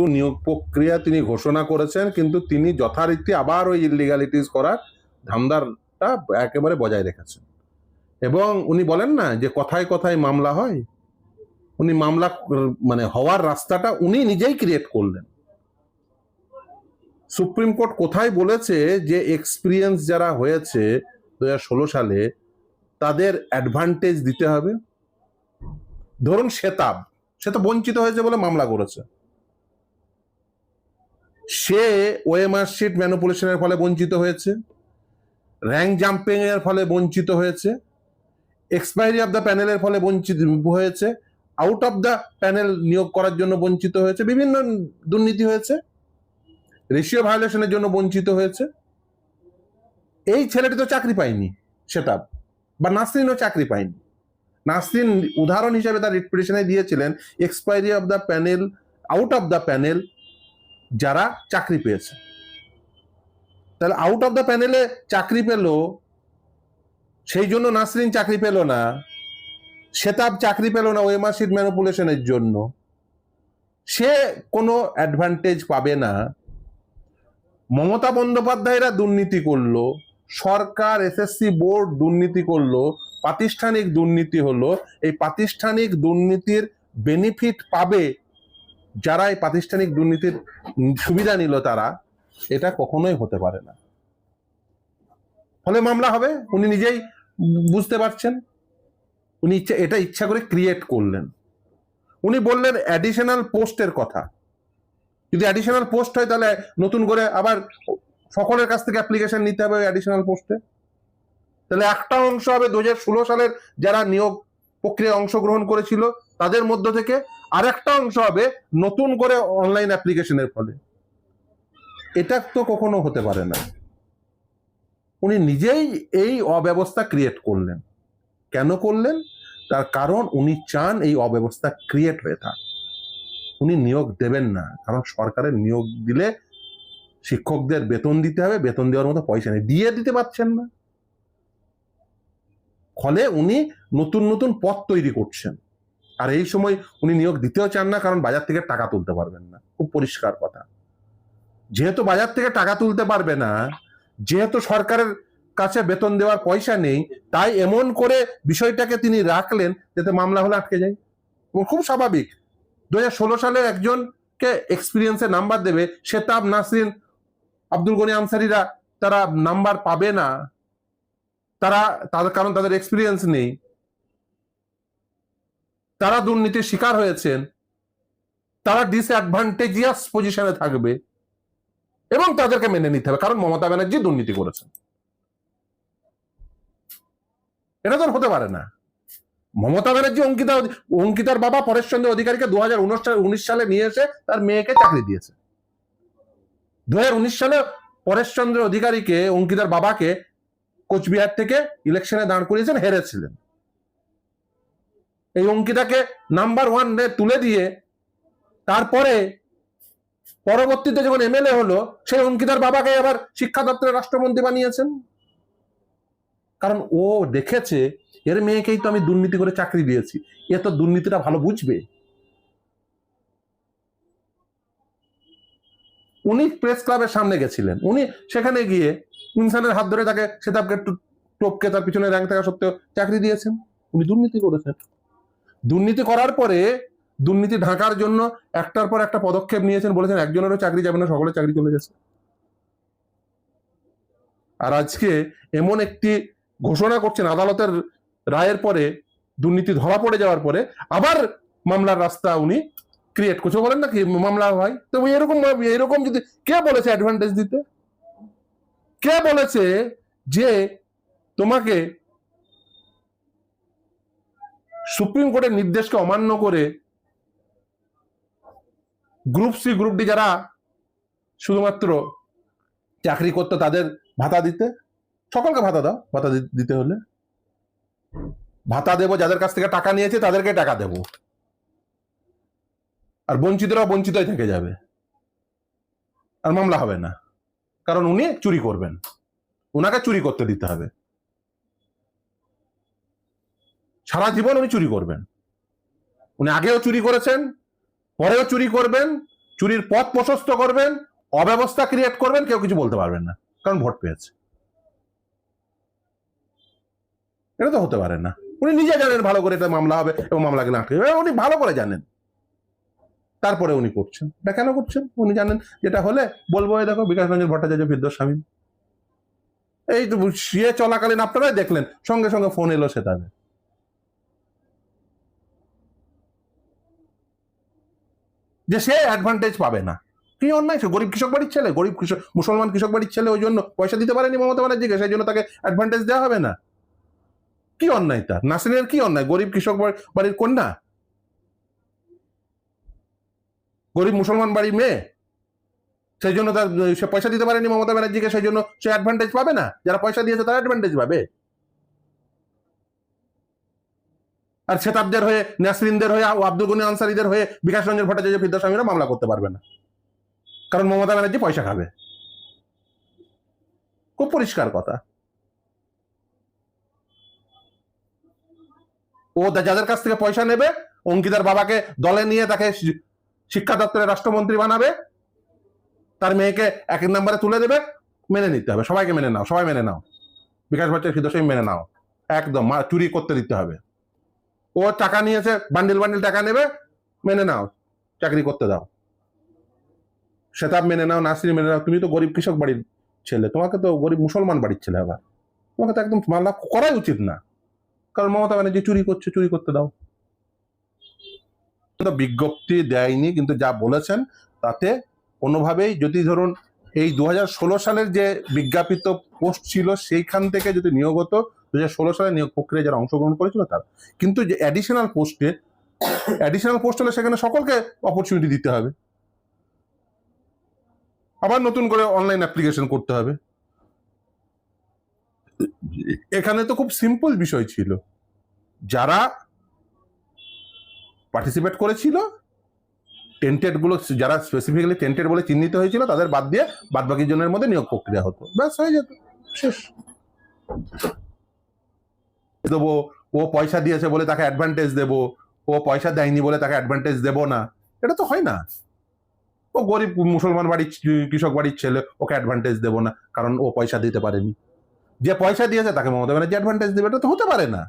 যেহেতু নিয়োগ প্রক্রিয়া তিনি ঘোষণা করেছেন, কিন্তু তিনি যথারীতি আবার ওই ইলিগালিটিস করার ধান্দারটা একেবারে বজায় রেখেছেন। এবং উনি বলেন না যে কথায় কথায় মামলা হয়। উনি মামলা মানে হওয়ার রাস্তাটা উনি নিজেই ক্রিয়েট করলেন। সুপ্রিম কোর্ট কোথায় বলেছে যে এক্সপিরিয়েন্স যারা হয়েছে দু হাজার ষোলো সালে, তাদের অ্যাডভান্টেজ দিতে হবে? ধরুন শেতাব সে তো বঞ্চিত হয়েছে বলে মামলা করেছে। সে ওএমআর শিট ম্যানুপুলেশনের ফলে বঞ্চিত হয়েছে, র্যাঙ্ক জাম্পিং এর ফলে বঞ্চিত হয়েছে, এক্সপায়ারি অফ দ্য প্যানেলের ফলে বঞ্চিত হয়েছে, আউট অফ দ্য প্যানেল নিয়োগ করার জন্য বঞ্চিত হয়েছে, বিভিন্ন দুর্নীতি হয়েছে, রেশিও ভায়োলেশনের জন্য বঞ্চিত হয়েছে। এই ছেলেটি তো চাকরি পায়নি সেটা বা নাসরিনও চাকরি পায়নি। নাসরিন উদাহরণ হিসেবে তার রিপিটেশনে দিয়েছিলেন, expiry of the panel, out of the panel যারা চাকরি পেয়েছে। তাহলে আউট অফ দ্য প্যানেলে চাকরি পেল, সেই জন্য নাসরিন চাকরি পেল না, সেতাব চাকরি পেল না ওয়েমার সিট ম্যানুপুলেশনের জন্য। সে কোনো অ্যাডভান্টেজ পাবে না। মমতা বন্দ্যোপাধ্যায়রা দুর্নীতি করল, সরকার এসএসসি বোর্ড দুর্নীতি করল, প্রাতিষ্ঠানিক দুর্নীতি হলো, এই প্রাতিষ্ঠানিক দুর্নীতির বেনিফিট পাবে যারা এই প্রাতিষ্ঠানিক দুর্নীতির সুবিধা নিল তারা, এটা কখনোই হতে পারে না। ফলে মামলা হবে, উনি নিজেই বুঝতে পারছেন। উনি ইচ্ছা, এটা ইচ্ছা করে ক্রিয়েট করলেন। উনি বললেন অ্যাডিশনাল পোস্টের কথা। যদি অ্যাডিশনাল পোস্ট হয় তাহলে নতুন করে আবার সকলের কাছ থেকে অ্যাপ্লিকেশন নিতে হবে অ্যাডিশনাল পোস্টে তাহলে একটা অংশ হবে দু হাজার ষোলো সালের যারা নিয়োগ প্রক্রিয়ায় অংশগ্রহণ করেছিল, তাদের মধ্য থেকে আর একটা অংশ হবে নতুন করে অনলাইন অ্যাপ্লিকেশনের ফলে। এটা তো কখনো হতে পারে না। উনি নিজেই এই অব্যবস্থা ক্রিয়েট করলেন। কেন করলেন? তার কারণ উনি চান এই অব্যবস্থা ক্রিয়েট হয়ে থাক। উনি নিয়োগ দেবেন না, কারণ সরকারের নিয়োগ দিলে শিক্ষকদের বেতন দিতে হবে, বেতন দেওয়ার মতো পয়সা নেই। দিয়ে দিতে পারছেন না। ফলে উনি নতুন নতুন পথ তৈরি করছেন। আর এই সময় উনি নিয়োগ দিতেও চান না, কারণ বাজার থেকে টাকা তুলতে পারবেন না। খুব পরিষ্কার কথা। যেহেতু বাজার থেকে টাকা তুলতে পারবে না, যেহেতু সরকারের কাছে বেতন দেওয়ার পয়সা নেই, তাই এমন করে বিষয়টাকে তিনি রাখলেন যাতে মামলা হলে আটকে যায়। এবং খুব স্বাভাবিক দু হাজার ষোলো সালে একজনকে এক্সপিরিয়েন্সের নাম্বার দেবে শেতাব নাসরিন আব্দুল গনি আনসারিরা তারা নাম্বার পাবে না। তারা, তাদের, কারণ তাদের এক্সপিরিয়েন্স নেই। তারা দুর্নীতির শিকার হয়েছেন। তারা ডিসঅ্যাডভান্টেজিয়াস পজিশনে থাকবে। এবং তাদেরকে মেনে নিতে হবে, কারণ মমতা ব্যানার্জি দুর্নীতি করেছেন। এটা তো হতে পারে না। মমতা ব্যানার্জি অঙ্কিতা, অঙ্কিতার বাবা পরেশচন্দ্র অধিকারীকে দু হাজার উনিশ সালে নিয়ে এসে তার মেয়েকে চাকরি দিয়েছে। দু হাজার উনিশ সালে পরেশচন্দ্র অধিকারীকে, অঙ্কিতার বাবাকে কোচবিহার থেকে ইলেকশনে দাঁড় করিয়েছেন, হেরেছিলেন। এই অঙ্কিতাকে নাম্বার ওয়ান তুলে দিয়ে তারপরে পরবর্তীতে যখন এমএলএ হলো, সেই অঙ্কিতার বাবাকে আবার শিক্ষা দপ্তরের রাষ্ট্রমন্ত্রী বানিয়েছেন। কারণ ও দেখেছে, এর মেয়েকেই তো আমি দুর্নীতি করে চাকরি দিয়েছি, এ তো দুর্নীতিটা ভালো বুঝবে। উনি প্রেস ক্লাবের সামনে গেছিলেন, উনি সেখানে গিয়ে ইনসানের হাত ধরে তাকে সেতাবকে টপকে তার পিছনে র্যাঙ্ক থাকা সত্ত্বেও চাকরি দিয়েছেন। উনি দুর্নীতি করেছেন। দুর্নীতি করার পরে দুর্নীতি ঢাকার জন্য একটার পর একটা পদক্ষেপ নিয়েছেন বলেছেন একজনেরও চাকরি যাবে না সকলের চাকরি চলে গেছে। আর আজকে এমন একটি ঘোষণা করছেন আদালতের রায়ের পরে দুর্নীতি ধরা পড়ে যাওয়ার পরে আবার মামলার রাস্তা উনি ক্রিয়েট করছে। বলেন না কি মামলা হয়? তো এরকম এরকম যদি কে বলেছে অ্যাডভান্টেজ দিতে? কে বলেছে যে তোমাকে সুপ্রিম কোর্টের নির্দেশকে অমান্য করে গ্রুপ সি, গ্রুপ ডি যারা শুধুমাত্র চাকরি করতো তাদের ভাতা দিতে? সকলকে ভাতা দাও, ভাতা দিতে হলে। ভাতা দেবো, যাদের কাছ থেকে টাকা নিয়েছে তাদেরকে টাকা দেবো। আর বঞ্চিতরা বঞ্চিতই থেকে যাবে। আর মামলা হবে না। কারণ উনি চুরি করবেন। ওনাকে চুরি করতে দিতে হবে। সারা জীবন উনি চুরি করবেন। উনি আগেও চুরি করেছেন, পরেও চুরি করবেন, চুরির পথ প্রশস্ত করবেন, অব্যবস্থা ক্রিয়েট করবেন, কেউ কিছু বলতে পারবেন না, কারণ ভোট পেয়েছে। এটা তো হতে পারে না। উনি নিজে জানেন ভালো করে এটা মামলা হবে এবং আটকে দেবে। উনি ভালো করে জানেন। তারপরে উনি করছেন। এটা কেন করছেন? উনি জানেন যেটা হলে বলব দেখো বিকাশ রঞ্জন ভট্টাচার্য ফিরদোস স্বামী। এই তো শুয়ে চলাকালীন আপনারাই দেখলেন, সঙ্গে সঙ্গে ফোন এলো সে তাদের। যে সে অ্যাডভান্টেজ পাবে না। কি অন্যায়? সে গরিব কৃষক বাড়ির ছেলে, গরিব কৃষক মুসলমান কৃষক বাড়ির ছেলে, ওই জন্য পয়সা দিতে পারেনি মমতা ব্যানার্জিকে, সেই জন্য তাকে অ্যাডভান্টেজ দেওয়া হবে না। কি অন্যায় তার? নাসরিনের কি অন্যায়? গরিব কৃষক বাড়ির কন্যা? গরিব মুসলমান বাড়ির মেয়ে? সেই জন্য তার, সে পয়সা দিতে পারেনি মমতা ব্যানার্জিকে, সেই জন্য সে অ্যাডভান্টেজ পাবে না? যারা পয়সা দিয়েছে তারা অ্যাডভান্টেজ পাবে। আর সেতাবদের হয়ে, নাসরিনদের হয়ে আব্দুল গনি আনসারিদের হয়ে বিকাশ রঞ্জন ভট্টাচার্য ফিরদোস্বামীরা মামলা করতে পারবে না। কারণ মমতা ব্যানার্জি পয়সা খাবে। খুব পরিষ্কার কথা। ও যাদের কাছ থেকে পয়সা নেবে, অঙ্কিতার বাবাকে দলে নিয়ে তাকে শিক্ষা দপ্তরের রাষ্ট্রমন্ত্রী বানাবে, তার মেয়েকে এক নম্বরে তুলে দেবে, মেনে নিতে হবে। সবাইকে মেনে নাও, সবাই মেনে নাও। বিকাশ ভট্টাচার্য ফিরদোস্বামী মেনে নাও। একদম চুরি করতে দিতে হবে। ও টাকা নিয়েছে বান্ডিল বান্ডিল টাকা নেবে, মেনে নাও, চাকরি করতে দাও। সেতাব মেনে নাও নাসরি মেনে নাও, তুমি তো গরিব কৃষক বাড়ির ছেলে, তোমাকে তো গরিব মুসলমান বাড়ির ছেলে আবার। তোমাকে তো একদম মামলা করাই উচিত না। কারণ মমতা ব্যানার্জি চুরি করছে, চুরি করতে দাও। বিজ্ঞপ্তি দেয়নি, কিন্তু যা বলেছেন তাতে কোনোভাবেই যদি ধরুন এই দু সালের যে বিজ্ঞাপিত পোস্ট ছিল সেইখান থেকে যদি নিয়োগ হতো দু সালে নিয়োগ প্রক্রিয়ায় যারা অংশগ্রহণ করেছিল তার। কিন্তু যে অ্যাডিশনাল পোস্টে অ্যাডিশনাল পোস্ট হলে সেখানে সকলকে অপরচুনিটি দিতে হবে। আবার নতুন করে অনলাইন অ্যাপ্লিকেশন করতে হবে। এখানে তো খুব সিম্পল বিষয় ছিল। যারা পার্টিসিপেট করেছিল। টেন্টেডগুলো যারা স্পেসিফিক্যালি টেন্টেড বলে চিহ্নিত হয়েছিল, তাদের বাদ দিয়ে বাদ বাকি জনের মধ্যে নিয়োগ প্রক্রিয়া হতো। ব্যাস, হয়ে যেত। শেষ। দেবো, ও পয়সা দিয়েছে বলে তাকে অ্যাডভান্টেজ দেবো, ও পয়সা দেয়নি বলে তাকে অ্যাডভান্টেজ দেবো না। এটা তো হয় না। ও গরিব মুসলমান বাড়ির কৃষক বাড়ির ছেলে, ওকে অ্যাডভান্টেজ দেবো না, কারণ ও পয়সা দিতে পারেনি। যে পয়সা দিয়েছে তাকে মমতা ব্যানার্জি অ্যাডভান্টেজ দেবে, এটা তো হতে পারে না।